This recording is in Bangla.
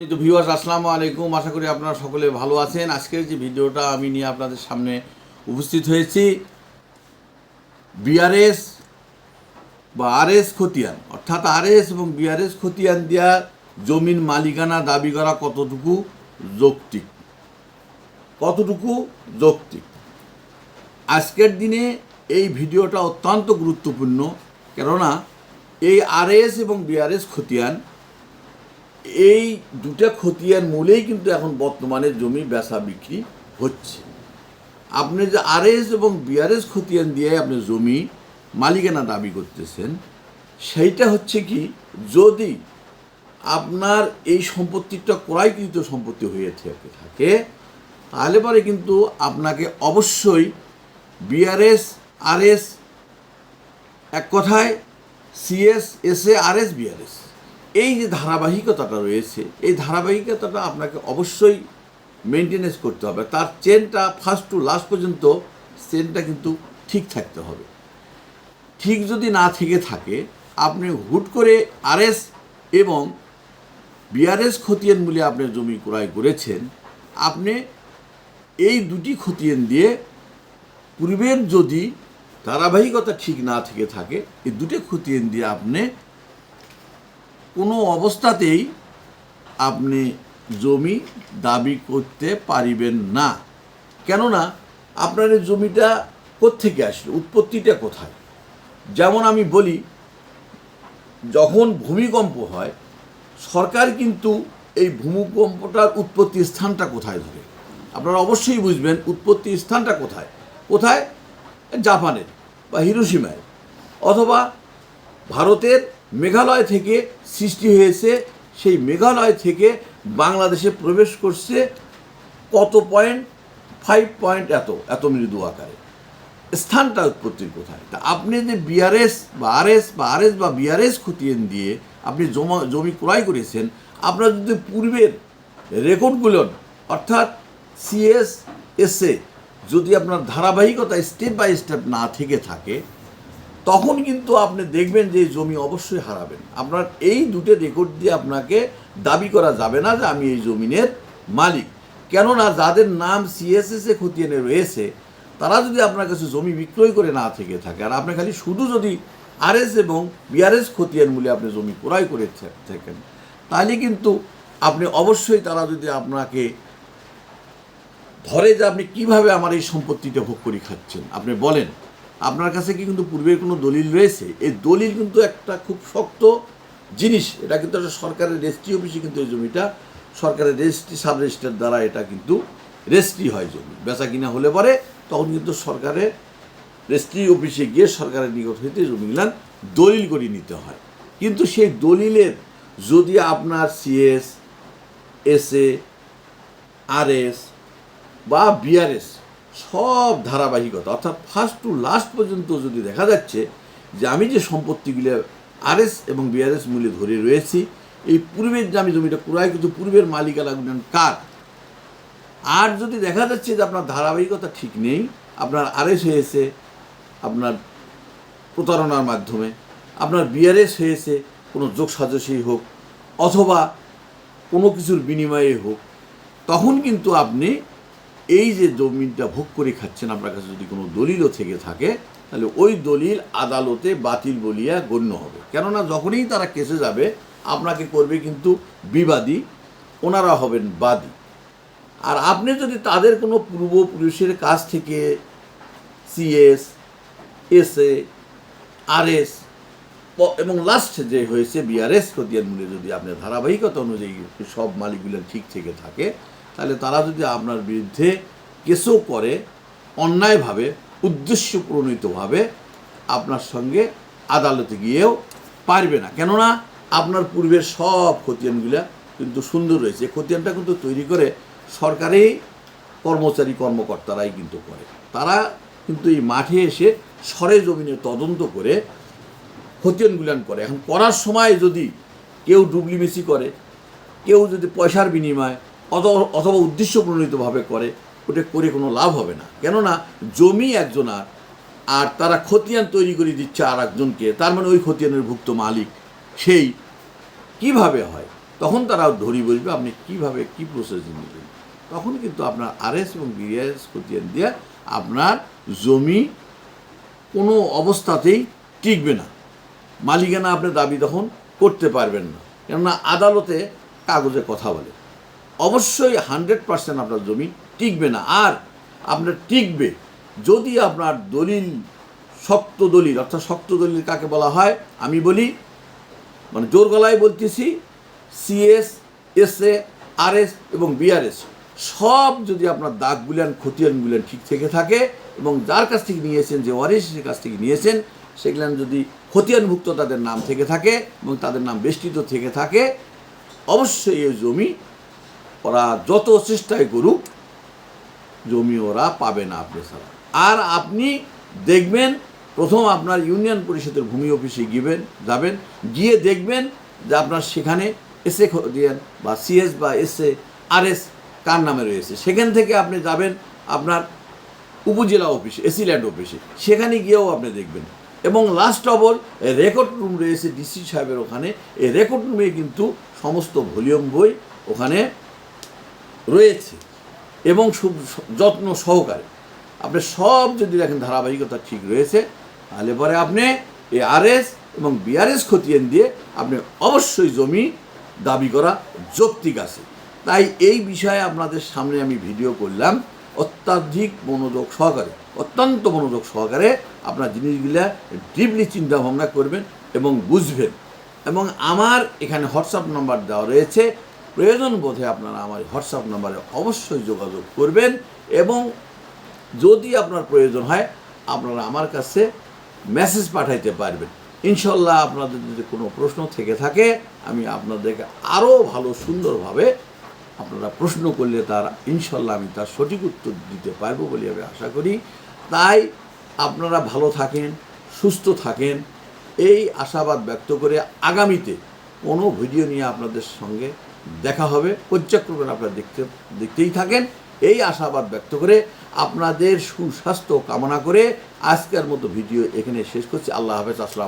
তো ভিউয়ার্স আসসালামু আলাইকুম। আশা করি আপনারা সকলে ভালো আছেন। আজকের যে ভিডিওটা আমি নিয়ে আপনাদের সামনে উপস্থিত হয়েছি বিআরএস বা আরএস খতিয়ান। অর্থাৎ আরএস এবং বিআরএস খতিয়ান দেওয়া জমির মালিকানা দাবি করা কতটুকু যৌক্তিক? কতটুকু যৌক্তিক? আজকের দিনে এই ভিডিওটা অত্যন্ত গুরুত্বপূর্ণ। কেননা এই আরএস এবং বিআরএস খতিয়ান এই দুটা খতিয়ান মূলেই কিন্তু এখন বর্তমানে জমি বেচা বিক্রি হচ্ছে। আপনি যে আরএস এবং বিআরএস খতিয়ান দিয়ে আপনি জমি মালিকানা দাবি করতেছেন, সেইটা হচ্ছে কি, যদি আপনার এই সম্পত্তিটা ক্রয়কৃত সম্পত্তি হয়ে থেকে, তাহলে পরে কিন্তু আপনাকে অবশ্যই বিআরএস, আরএস, এক কথায় সিএস, এসএ, আরএস, বিআরএস এই যে ধারাবাহিকতাটা রয়েছে, এই ধারাবাহিকতাটা আপনাকে অবশ্যই মেনটেনেন্স করতে হবে। তার চেনটা ফার্স্ট টু লাস্ট পর্যন্ত চেনটা কিন্তু ঠিক থাকতে হবে। ঠিক যদি না থেকে থাকে, আপনি হুট করে আরএস এবং বিআরএস খতিয়ান বলে আপনি জমি ক্রয় করেছেন, আপনি এই দুটি খতিয়ান দিয়ে পূর্বের যদি ধারাবাহিকতা ঠিক না থেকে থাকে, এই দুটি খতিয়ান দিয়ে আপনি কোনো অবস্থাতেই আপনি জমি দাবি করতে পারিবেন না। কেননা, আপনার এই জমিটা কোত্থেকে আসলো? উৎপত্তিটা কোথায়? যেমন আমি বলি, যখন ভূমিকম্প হয়, সরকার কিন্তু এই ভূমিকম্পটার উৎপত্তি স্থানটা কোথায় ধরে? আপনারা অবশ্যই বুঝবেন উৎপত্তি স্থানটা কোথায়। কোথায়? জাপানের বা হিরোসীমায় অথবা ভারতের মেঘালয় থেকে সৃষ্টি হয়েছে। সেই মেঘালয় থেকে বাংলাদেশে প্রবেশ করছে কত পয়েন্ট? ফাইভ পয়েন্ট এত এত মৃদু আকারে। স্থানটা উৎপত্তির কোথায়? তা আপনি যে বিআরএস বা আরএস বা আরএস বা বিআরএস খতিয়ান দিয়ে আপনি জমা জমি ক্রয় করেছেন, আপনার যদি পূর্বের রেকর্ডগুলো, অর্থাৎ সিএস এসএ যদি আপনার ধারাবাহিকতা স্টেপ বাই স্টেপ না থেকে থাকে তখন কিন্তু আপনি দেখবেন যে জমি অবশ্যই হারাবেন। আপনার এই দুটো রেকর্ড দিয়ে আপনাকে দাবি করা যাবে না যে আমি এই জমিনের মালিক। কেননা যাদের নাম সিএসএস এ খতিয়ানে রয়েছে, তারা যদি আপনার কাছে জমি বিক্রয় করে না থেকে থাকে, আর আপনি খালি শুধু যদি আরএস এবং বিআরএস খতিয়ান মূল্যে আপনি জমি ক্রয় করে থাকেন তাহলে কিন্তু আপনি অবশ্যই তারা যদি আপনাকে ধরে যে আপনি কীভাবে আমার এই সম্পত্তিটা ভোগ করে খাচ্ছেন, আপনি বলেন। আপনার কাছে কি কিন্তু পূর্বের কোনো দলিল রয়েছে? এই দলিল কিন্তু একটা খুব শক্ত জিনিস। এটা কিন্তু একটা সরকারের রেজিস্ট্রি অফিসে কিন্তু এই জমিটা, সরকারের রেজিস্ট্রি সাব রেজিস্ট্রার দ্বারা এটা কিন্তু রেজিস্ট্রি হয় জমি। বেচা কিনা হলে পরে তখন কিন্তু সরকারের রেজিস্ট্রি অফিসে গিয়ে সরকারের নিকট হইতে জমিগুলান দলিল করে নিতে হয়। কিন্তু সেই দলিলের যদি আপনার সিএস এসএ আরএস বা বিআরএস সব ধারাবাহিকতা, অর্থাৎ ফার্স্ট টু লাস্ট পর্যন্ত যদি দেখা যাচ্ছে যে আমি যে সম্পত্তিগুলো আরএস এবং বিআরএস মূল্যে ধরে রয়েছি, এই পূর্বের যে আমি জমিটা ক্রয় কিন্তু পূর্বের মালিকানা গুলেন কার? আর যদি দেখা যাচ্ছে যে আপনার ধারাবাহিকতা ঠিক নেই, আপনার আরএস হয়েছে আপনার প্রতারণার মাধ্যমে, আপনার বিআরএস হয়েছে কোনো যোগ সাজসেই হোক, অথবা কোনো কিছুর বিনিময়ে হোক, তখন কিন্তু আপনি এই যে জমিটা ভোগ করে খাচ্ছেন, আপনার কাছে যদি কোনো দলিলও থেকে থাকে, তাহলে ওই দলিল আদালতে বাতিল বলিয়া গণ্য হবে। কেননা যখনই তারা কেসে যাবে, আপনাকে করবে কিন্তু বিবাদী, ওনারা হবেন বাদী। আর আপনি যদি তাদের কোনো পূর্বপুরুষের কাছ থেকে, সিএস, এসএ, আরএস এবং লাস্ট যে হয়েছে বিআরএস, খতিয়ান মূল্যে যদি আপনার ধারাবাহিকতা অনুযায়ী সব মালিকগুলো ঠিক থেকে থাকে তাহলে তারা যদি আপনার বিরুদ্ধে কেসও করে, অন্যায়ভাবে উদ্দেশ্য প্রণীতভাবে আপনার সঙ্গে আদালতে গিয়েও পারবে না। কেননা আপনার পূর্বের সব খতিয়ানগুলো কিন্তু সুন্দর রয়েছে। খতিয়ানটা কিন্তু তৈরি করে সরকারি কর্মচারী কর্মকর্তারাই কিন্তু করে। তারা কিন্তু এই মাঠে এসে সরে জমিনে তদন্ত করে খতিয়ানগুলান করে। এখন করার সময় যদি কেউ ডুবলিমিসি করে, কেউ যদি পয়সার বিনিময় অথবা অথবা উদ্দেশ্য প্রণীতভাবে করে, ওটা করে কোনো লাভ হবে না। কেননা, জমি একজনার, আর আর তারা খতিয়ান তৈরি করে দিচ্ছে আর একজনকে তার মানে ওই খতিয়ানের ভুক্ত মালিক সেই। কীভাবে হয়? তখন তারা ধরি বসবে আপনি কীভাবে, কি প্রসেস নেবেন তখন কিন্তু আপনার আরএস এবং বিআরএস খতিয়ান দিয়ে আপনার জমি কোনো অবস্থাতেই টিকবে না। মালিকানা আপনি দাবি তখন করতে পারবেন না। কেননা, আদালতে কাগজে কথা বলে। অবশ্যই হান্ড্রেড পার্সেন্ট আপনার জমি টিকবে না। আর আপনার টিকবে যদি আপনার দলিল, শক্ত দলিল, অর্থাৎ শক্ত দলিল কাকে বলা হয়? আমি বলি মানে জোর গলায় বলতেছি সিএস এসএ আরএস এবং বিআরএস সব যদি আপনার দাগ গুলেন, খতিয়ান গুলেন ঠিক থেকে থাকে এবং যার কাছ থেকে নিয়েছেন, যে ওয়ারিসের কাছ থেকে নিয়েছেন সেগুলো যদি খতিয়ানভুক্ত তাদের নাম থেকে থাকে এবং তাদের নাম বেষ্টিত থেকে থাকে, অবশ্যই এই জমি ওরা যত চেষ্টাই করুক জমি ওরা পাবে না আপনি ছাড়া আর আপনি দেখবেন, প্রথম আপনার ইউনিয়ন পরিষদের ভূমি অফিসে গিয়েবেন যাবেন, গিয়ে দেখবেন যে আপনার সেখানে এস এসএ দিয়েন বা সিএস বা এসএ, আরএস কার নামে রয়েছে। সেখান থেকে আপনি যাবেন আপনার উপজেলা অফিসে এসিল্যান্ড অফিসে। সেখানে গিয়েও আপনি দেখবেন। এবং last of all record room রয়েছে ডিসি সাহেবের ওখানে। এই রেকর্ড রুমে কিন্তু সমস্ত ভলিউম বই ওখানে রয়েছে এবং যত্ন সহকারে। আপনি সব যদি দেখেন ধারাবাহিকতা ঠিক রয়েছে, তাহলে পরে আপনি এই আরএস এবং বিআরএস খতিয়ান দিয়ে আপনি অবশ্যই জমি দাবি করা যৌক্তিক আছে। তাই এই বিষয়ে আপনাদের সামনে আমি ভিডিও করলাম। অত্যাধিক মনোযোগ সহকারে, অত্যন্ত মনোযোগ সহকারে আপনার জিনিসগুলা ডিপলি চিন্তা ভাবনা করবেন এবং বুঝবেন। এবং আমার এখানে হোয়াটসঅ্যাপ নাম্বার দেওয়া রয়েছে প্রয়োজন বোধে আপনারা আমার হোয়াটসঅ্যাপ নাম্বারে অবশ্যই যোগাযোগ করবেন এবং যদি আপনার প্রয়োজন হয়, আপনারা আমার কাছে মেসেজ পাঠাইতে পারবেন। ইনশাল্লাহ আপনাদের যদি কোনো প্রশ্ন থেকে থাকে, আমি আপনাদেরকে আরও ভালো সুন্দরভাবে আপনারা প্রশ্ন করলে তার ইনশাল্লাহ আমি তার সঠিক উত্তর দিতে পারব বলে আমি আশা করি। তাই আপনারা ভালো থাকেন, সুস্থ থাকেন। এই আশাবাদ ব্যক্ত করে আগামীতে কোনো ভিডিও নিয়ে আপনাদের সঙ্গে দেখা হবে। পর্যায়ক্রমে আপনারা দেখতে, দেখতেই থাকেন। এই আশাবাদ ব্যক্ত করে আপনাদের সুস্বাস্থ্য কামনা করে আজকের মতো ভিডিও এখানে শেষ করছি। আল্লাহ হাফেজ, আসসালাম